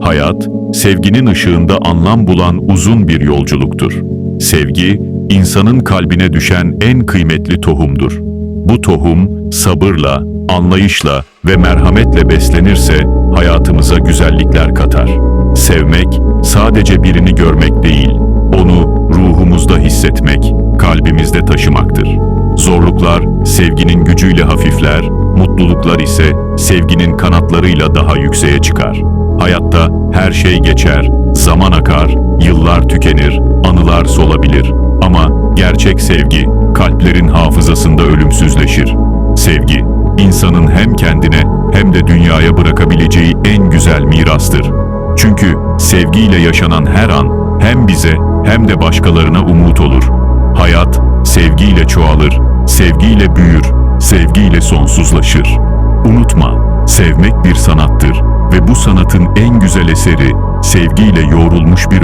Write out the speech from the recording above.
Hayat, sevginin ışığında anlam bulan uzun bir yolculuktur. Sevgi, insanın kalbine düşen en kıymetli tohumdur. Bu tohum, sabırla, anlayışla ve merhametle beslenirse hayatımıza güzellikler katar. Sevmek, sadece birini görmek değil, onu ruhumuzda hissetmek, kalbimizde taşımaktır. Zorluklar sevginin gücüyle hafifler, mutluluklar ise sevginin kanatlarıyla daha yükseğe çıkar. Hayatta her şey geçer, zaman akar, yıllar tükenir, anılar solabilir. Ama gerçek sevgi kalplerin hafızasında ölümsüzleşir. Sevgi, insanın hem kendine hem de dünyaya bırakabileceği en güzel mirastır. Çünkü sevgiyle yaşanan her an hem bize hem de başkalarına umut olur. Hayat sevgiyle çoğalır, sevgiyle büyür, sevgiyle sonsuzlaşır. Unutma, sevmek bir sanattır ve bu sanatın en güzel eseri sevgiyle yoğrulmuş bir